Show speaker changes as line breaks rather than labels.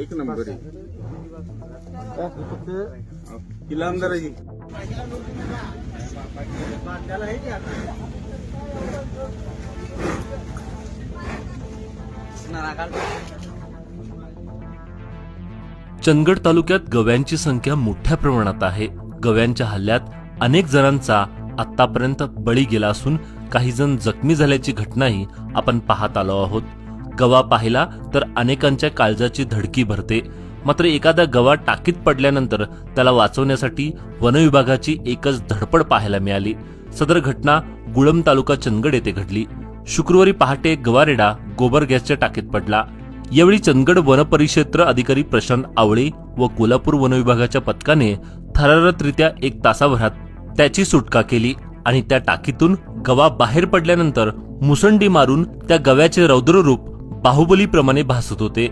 एक नंबर आहे. किल्ला आमदार आहे
चंदगड तालुक्यात गव्यांची संख्या मोठ्या प्रमाणात आहे. गव्यांच्या हल्ल्यात अनेक जणांचा आतापर्यंत बळी गेला असून काही जण जखमी झाल्याची घटनाही आपण पाहत आलो आहोत. गवा पाहिला तर अनेकांच्या काळजाची धडकी भरते. मात्र एखादा गवा टाकीत पडल्यानंतर त्याला वाचवण्यासाठी वनविभागाची एकच धडपड पाहायला मिळाली. सदर घटना गुळम तालुका चंदगड येथे घडली. शुक्रवारी पहाटे गवारेडा गोबर गॅसच्या टाकीत पडला. यावेळी चंदगड वनपरिक्षेत्र अधिकारी प्रशांत आवळे व कोल्हापूर वनविभागाच्या पथकाने थरारतरित्या एक तासाभरात त्याची सुटका केली आणि त्या टाकीतून गवा बाहेर पडल्यानंतर मुसंडी मारून त्या गव्याचे रौद्ररूप बाहुबलीप्रमाणे भासत होते.